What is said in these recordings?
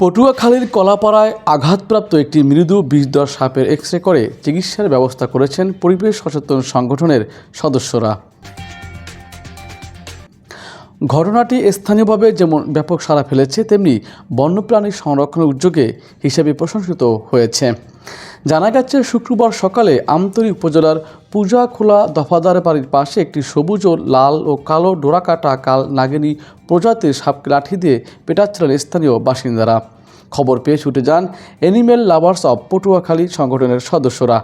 পটুয়াখালীর কলাপাড়ায় আঘাতপ্রাপ্ত একটি মৃদু বিষদর সাপের এক্স করে চিকিৎসার ব্যবস্থা করেছেন পরিবেশ সচেতন সংগঠনের সদস্যরা। ঘটনাটি স্থানীয়ভাবে যেমন ব্যাপক সাড়া ফেলেছে, তেমনি বন্যপ্রাণী সংরক্ষণের উদ্যোগে হিসেবে প্রশংসিত হয়েছে। জানা গেছে, শুক্রবার সকালে আমতলী উপজেলার পূজাখোলা দফাদার বাড়ির পাশে একটি সবুজ ও লাল ও কালো ডোরাকাটা কাল নাগিনী প্রজাতির সাপকে লাঠি দিয়ে পেটাচ্ছিলেন স্থানীয় বাসিন্দারা। খবর পেয়ে ছুটে যান অ্যানিমেল লাভার্স অব পটুয়াখালী সংগঠনের সদস্যরা।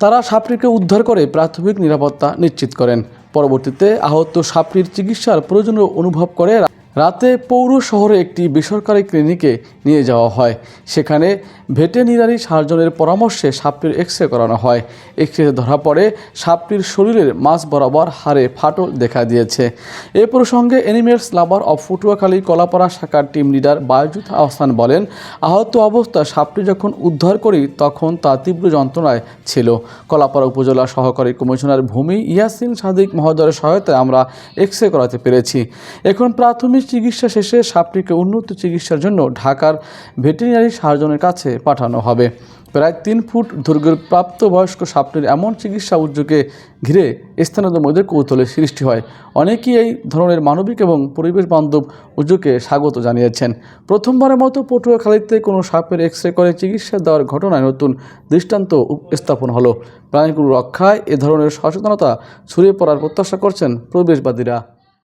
তারা সাপটিকে উদ্ধার করে প্রাথমিক নিরাপত্তা নিশ্চিত করেন। পরবর্তীতে আহত সাপটির চিকিৎসার প্রয়োজনীয় অনুভব করে রাতে পৌর শহরে একটি বেসরকারি ক্লিনিকে নিয়ে যাওয়া হয়। সেখানে ভেটেরিনারি সার্জনের পরামর্শে সাপটির এক্স রে করানো হয়। এক্স রে ধরা পড়ে, সাপটির শরীরের মাঝ বরাবর হাড়ে ফাটল দেখা দিয়েছে। এ প্রসঙ্গে animals lover of Patuakhali Kalapara শাখার টিম লিডার বায়ুজিৎ আহসান বলেন, আহত অবস্থায় সাপটি যখন উদ্ধার করি, তখন তা তীব্র যন্ত্রণায় ছিল। কলাপাড়া উপজেলা সহকারী কমিশনার ভূমি ইয়াসিন সাদিক মহোদয়ের সহায়তায় আমরা এক্স রে করাতে পেরেছি। এখন প্রাথমিক চিকিৎসা শেষে সাপটিকে উন্নত চিকিৎসার জন্য ঢাকার ভেটেরিনারি সার্জনের কাছে পাঠানো হবে। প্রায় তিন ফুট দৈর্ঘ্যের প্রাপ্তবয়স্ক সাপটির এমন চিকিৎসা উদ্যোগে ঘিরে স্থানীয়দের মধ্যে কৌতূহলের সৃষ্টি হয়। অনেকেই এই ধরনের মানবিক এবং পরিবেশ বান্ধব উদ্যোগে স্বাগত জানিয়েছেন। প্রথমবারের মতো পটুয়াখালীতে কোনো সাপের এক্স রে করে চিকিৎসা দেওয়ার ঘটনায় নতুন দৃষ্টান্ত স্থাপন হলো। প্রাণীগুলো রক্ষায় এ ধরনের সচেতনতা ছড়িয়ে পড়ার প্রত্যাশা করছেন পরিবেশবাদীরা।